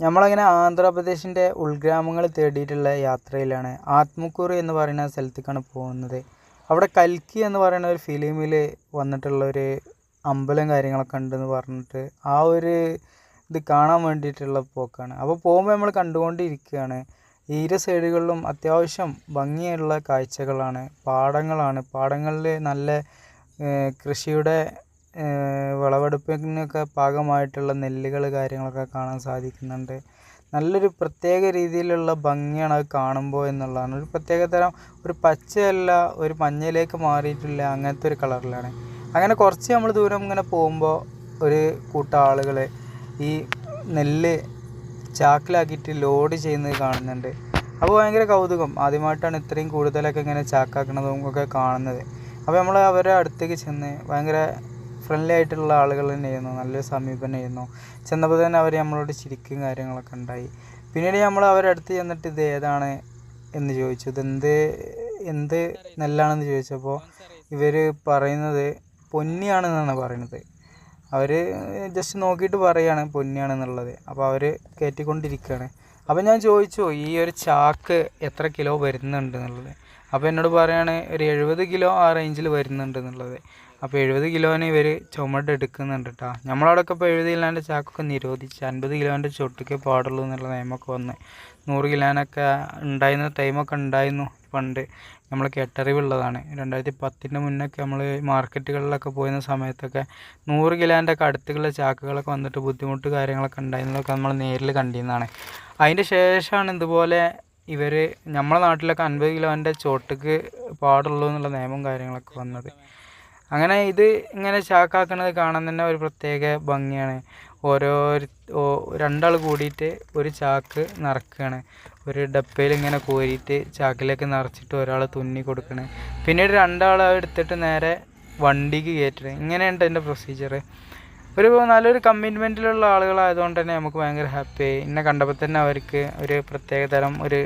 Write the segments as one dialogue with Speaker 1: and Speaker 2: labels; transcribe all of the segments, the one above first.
Speaker 1: നമ്മളങ്ങനെ ആന്ധ്രാപ്രദേശിന്റെ ഉൾഗ്രാമങ്ങൾ തേടിയിട്ടുള്ള യാത്രയിലാണ്. ആത്മക്കൂർ എന്ന് പറയുന്ന സ്ഥലത്തേക്കാണ് പോകുന്നത്. അവിടെ കൽക്കി എന്ന് പറയുന്ന ഒരു ഫിലിമിൽ വന്നിട്ടുള്ള ഒരു അമ്പലം കാര്യങ്ങളൊക്കെ ഉണ്ടെന്ന് പറഞ്ഞിട്ട് ആ ഒരു ഇത് കാണാൻ വേണ്ടിയിട്ടുള്ള പോക്കാണ്. അപ്പോൾ പോകുമ്പോൾ നമ്മൾ കണ്ടുകൊണ്ടിരിക്കുകയാണ്. ഇരു സൈഡുകളിലും അത്യാവശ്യം ഭംഗിയുള്ള കാഴ്ചകളാണ്. പാടങ്ങളാണ്. പാടങ്ങളിൽ നല്ല കൃഷിയുടെ വിളവെടുപ്പിനൊക്കെ പാകമായിട്ടുള്ള നെല്ലുകൾ കാര്യങ്ങളൊക്കെ കാണാൻ സാധിക്കുന്നുണ്ട്. നല്ലൊരു പ്രത്യേക രീതിയിലുള്ള ഭംഗിയാണ് അത് കാണുമ്പോൾ എന്നുള്ളതാണ്. ഒരു പ്രത്യേക തരം ഒരു പച്ചയല്ല ഒരു മഞ്ഞയിലേക്ക് മാറിയിട്ടില്ല അങ്ങനത്തെ ഒരു കളറിലാണ്. അങ്ങനെ കുറച്ച് നമ്മൾ ദൂരം ഇങ്ങനെ പോകുമ്പോൾ ഒരു കൂട്ടം ആളുകൾ ഈ നെല്ല് ചാക്കിലാക്കിയിട്ട് ലോഡ് ചെയ്യുന്നത് കാണുന്നുണ്ട്. അപ്പോൾ ഭയങ്കര കൗതുകം. ആദ്യമായിട്ടാണ് ഇത്രയും കൂടുതലൊക്കെ ഇങ്ങനെ ചാക്കാക്കണതും ഒക്കെ കാണുന്നത്. അപ്പോൾ നമ്മൾ അവരുടെ അടുത്തേക്ക് ചെന്ന് ഭയങ്കര ഫ്രണ്ട്ലി ആയിട്ടുള്ള ആളുകൾ തന്നെയായിരുന്നു നല്ലൊരു സമീപനമായിരുന്നു ചെന്നപ്പോൾ തന്നെ അവർ നമ്മളോട് ചിരിക്കും കാര്യങ്ങളൊക്കെ ഉണ്ടായി. പിന്നീട് നമ്മൾ അവരുടെ അടുത്ത് ചെന്നിട്ട് ഇത് ഏതാണ് എന്ന് ചോദിച്ചു. ഇതെന്ത് എന്ത് നെല്ലാണെന്ന് ചോദിച്ചപ്പോൾ ഇവർ പറയുന്നത് പൊന്നിയാണെന്നാണ് പറയുന്നത്. അവർ ജസ്റ്റ് നോക്കിയിട്ട് പറയുകയാണ് പൊന്നിയാണെന്നുള്ളത്. അപ്പോൾ അവർ കയറ്റിക്കൊണ്ടിരിക്കുകയാണ് അപ്പോൾ ഞാൻ ചോദിച്ചു ഈ ഒരു ചാക്ക് എത്ര കിലോ വരുന്നുണ്ട് എന്നുള്ളത്? അപ്പോൾ എന്നോട് പറയുകയാണ് ഒരു എഴുപത് കിലോ ആ റേഞ്ചിൽ വരുന്നുണ്ട് എന്നുള്ളത്. അപ്പോൾ എഴുപത് കിലോന് ഇവർ ചുമട് എടുക്കുന്നുണ്ട് കേട്ടോ നമ്മളവിടെയൊക്കെ ഇപ്പോൾ എഴുപത് കിലോന്റെ ചാക്കൊക്കെ നിരോധിച്ച്. അൻപത് കിലോന്റെ ചുട്ടിക്കേ പാടുള്ളൂ എന്നുള്ള നിയമമൊക്കെ വന്ന്. നൂറ് കിലോനൊക്കെ ഉണ്ടായിരുന്ന ടൈമൊക്കെ ഉണ്ടായിരുന്നു പണ്ട്. നമ്മൾ കേട്ടറിവുള്ളതാണ് രണ്ടായിരത്തി പത്തിന്റെ മുന്നൊക്കെ നമ്മൾ മാർക്കറ്റുകളിലൊക്കെ പോയിരുന്ന സമയത്തൊക്കെ നൂറ് കിലോന്റെ ഒക്കെ അടുത്തുള്ള ചാക്കുകളൊക്കെ വന്നിട്ട് ബുദ്ധിമുട്ട് കാര്യങ്ങളൊക്കെ ഉണ്ടായിരുന്നതൊക്കെ നമ്മൾ നേരിൽ കണ്ടിരുന്നതാണ്. അതിന്റെ ശേഷമാണ് ഇതുപോലെ ഇവർ നമ്മളെ നാട്ടിലൊക്കെ അൻപത് കിലോന്റെ ചോട്ടുക്ക് പാടുള്ളൂ എന്നുള്ള നിയമവും കാര്യങ്ങളൊക്കെ വന്നത്. അങ്ങനെ ഇത് ഇങ്ങനെ ചാക്കാക്കുന്നത് കാണാൻ തന്നെ ഒരു പ്രത്യേക ഭംഗിയാണ്. ഓരോ രണ്ടാൾ കൂടിയിട്ട് ഒരു ചാക്ക് നിറക്കുകയാണ് ഒരു ഡപ്പയിൽ ഇങ്ങനെ കോരിയിട്ട് ചാക്കിലേക്ക് നിറച്ചിട്ട് ഒരാൾ തുന്നി കൊടുക്കണേ. പിന്നീട് രണ്ടാൾ എടുത്തിട്ട് നേരെ വണ്ടിക്ക് കയറ്റണേ. ഇങ്ങനെയുണ്ട് എന്റെ പ്രൊസീജിയർ ഒരു നല്ലൊരു കമ്മിറ്റ്മെന്റിലുള്ള ആളുകളായതുകൊണ്ട് തന്നെ നമുക്ക് ഭയങ്കര ഹാപ്പിയായി എന്നെ കണ്ടപ്പോൾ തന്നെ അവർക്ക് ഒരു പ്രത്യേക തരം ഒരു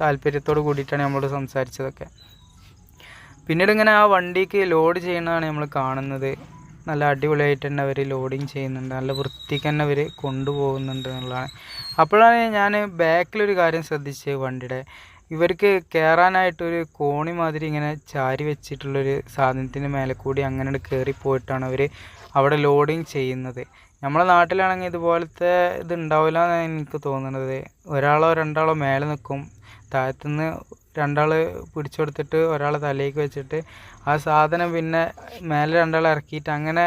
Speaker 1: താല്പര്യത്തോട് കൂടിയിട്ടാണ് നമ്മളോട് സംസാരിച്ചതൊക്കെ. പിന്നീട് ഇങ്ങനെ ആ വണ്ടിക്ക് ലോഡ് ചെയ്യുന്നതാണ് നമ്മൾ കാണുന്നത്. നല്ല അടിപൊളിയായിട്ട് തന്നെ അവർ ലോഡിങ് ചെയ്യുന്നുണ്ട്. നല്ല വൃത്തിക്ക് തന്നെ അവർ കൊണ്ടുപോകുന്നുണ്ട് എന്നുള്ളതാണ്. അപ്പോഴാണ് ഞാൻ ബാക്കിലൊരു കാര്യം ശ്രദ്ധിച്ചത് വണ്ടിയുടെ. ഇവർക്ക് കയറാനായിട്ടൊരു കോണി മാതിരി ഇങ്ങനെ ചാരി വെച്ചിട്ടുള്ളൊരു സാധനത്തിന്റെ മേലെ കൂടി അങ്ങനെ കയറി പോയിട്ടാണ് അവർ അവിടെ ലോഡിങ് ചെയ്യുന്നത്. നമ്മളെ നാട്ടിലാണെങ്കിൽ ഇതുപോലത്തെ ഇത് ഉണ്ടാവില്ല എന്നാണ് എനിക്ക് തോന്നുന്നത് ഒരാളോ രണ്ടാളോ മേലെ നിൽക്കും താഴത്തുനിന്ന് രണ്ടാൾ പിടിച്ചെടുത്തിട്ട് ഒരാളെ തലയിലേക്ക് വെച്ചിട്ട് ആ സാധനം പിന്നെ മേലെ രണ്ടാൾ ഇറക്കിയിട്ട് അങ്ങനെ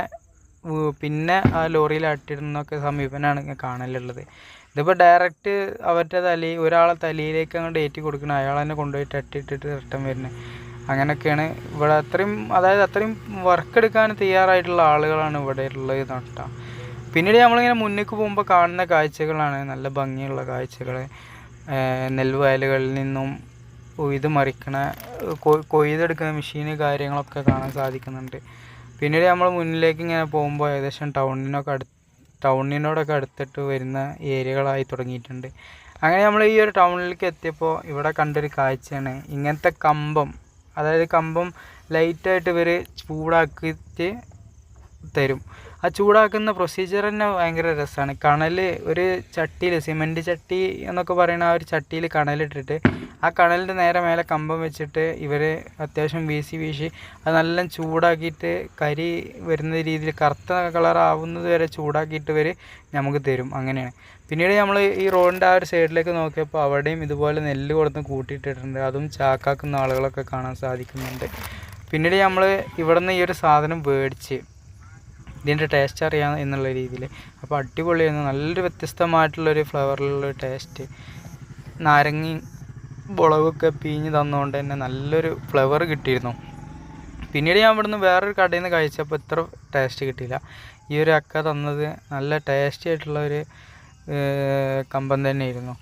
Speaker 1: പിന്നെ ആ ലോറിയിൽ അട്ടിടുന്നൊക്കെ സമീപനമാണ് കാണലുള്ളത്. ഇതിപ്പോൾ ഡയറക്റ്റ് അവരുടെ തലയിൽ ഒരാളെ തലയിലേക്ക് അങ്ങോട്ട് ഏറ്റി കൊടുക്കണം അയാൾ തന്നെ കൊണ്ടുപോയിട്ട് അട്ടിയിട്ടിട്ട് റിട്ടേൺ വരുന്നത്. അങ്ങനെയൊക്കെയാണ് ഇവിടെ അത്രയും അതായത് അത്രയും വർക്ക് എടുക്കാൻ തയ്യാറായിട്ടുള്ള ആളുകളാണ് ഇവിടെ ഉള്ളത് നട്ടാ പിന്നീട് നമ്മളിങ്ങനെ മുന്നിലേക്ക് പോകുമ്പോൾ കാണുന്ന കാഴ്ചകളാണ് നല്ല ഭംഗിയുള്ള കാഴ്ചകൾ നെൽവയലുകളിൽ നിന്നും കൊയ്ത് മറിക്കണ കൊയ്തെടുക്കുന്ന മെഷീന് കാര്യങ്ങളൊക്കെ കാണാൻ സാധിക്കുന്നുണ്ട്. പിന്നീട് നമ്മൾ മുന്നിലേക്ക് ഇങ്ങനെ പോകുമ്പോൾ ഏകദേശം ടൗണിനൊക്കെ അടുത്ത് ടൗണിനോടൊക്കെ അടുത്തിട്ട് വരുന്ന ഏരിയകളായി തുടങ്ങിയിട്ടുണ്ട്. അങ്ങനെ നമ്മൾ ഈ ഒരു ടൗണിലേക്ക് എത്തിയപ്പോൾ ഇവിടെ കണ്ടൊരു കാഴ്ചയാണ്. ഇങ്ങനത്തെ കമ്പം അതായത് കമ്പം ലൈറ്റായിട്ട് ഇവർ ചൂടാക്കിയിട്ട് തരും. ആ ചൂടാക്കുന്ന പ്രൊസീജിയർ തന്നെ ഭയങ്കര രസമാണ് കണൽ ഒരു ചട്ടിയിൽ സിമെന്റ് ചട്ടി എന്നൊക്കെ പറയുന്ന ആ ഒരു ചട്ടിയിൽ കണലിട്ടിട്ട് ആ കണലിന്റെ നേരെ മേലെ കമ്പം വെച്ചിട്ട് ഇവർ അത്യാവശ്യം വീശി വീശി അത് നല്ല ചൂടാക്കിയിട്ട് കരി വരുന്ന രീതിയിൽ കറുത്ത കളർ ആവുന്നത് വരെ ചൂടാക്കിയിട്ട് ഇവർ നമുക്ക് തരും. അങ്ങനെയാണ്. പിന്നീട് നമ്മൾ ഈ റോഡിന്റെ ആ ഒരു സൈഡിലേക്ക് നോക്കിയപ്പോൾ അവിടെയും ഇതുപോലെ നെല്ല് കൊടുത്ത് കൂട്ടിയിട്ടിട്ടുണ്ട്. അതും ചാക്കാക്കുന്ന ആളുകളൊക്കെ കാണാൻ സാധിക്കുന്നുണ്ട്. പിന്നീട് നമ്മൾ ഇവിടെ നിന്ന് ഈ ഒരു സാധനം മേടിച്ച് ഇതിന്റെ ടേസ്റ്റ് അറിയാം എന്നുള്ള രീതിയിൽ. അപ്പോൾ അടിപൊളിയായിരുന്നു. നല്ലൊരു വ്യത്യസ്തമായിട്ടുള്ളൊരു ഫ്ലവറിലുള്ള ടേസ്റ്റ് നാരങ്ങയും മുളകൊക്കെ പിഞ്ഞ് തന്നുകൊണ്ട് തന്നെ നല്ലൊരു ഫ്ലവർ കിട്ടിയിരുന്നു. പിന്നീട് ഞാൻ ഇവിടുന്ന് വേറൊരു കടയിൽ നിന്ന് കഴിച്ചപ്പോൾ ഇത്ര ടേസ്റ്റ് കിട്ടിയില്ല. ഈ ഒരു അക്ക തന്നത് നല്ല ടേസ്റ്റി ആയിട്ടുള്ള ഒരു കമ്പം തന്നെയായിരുന്നു.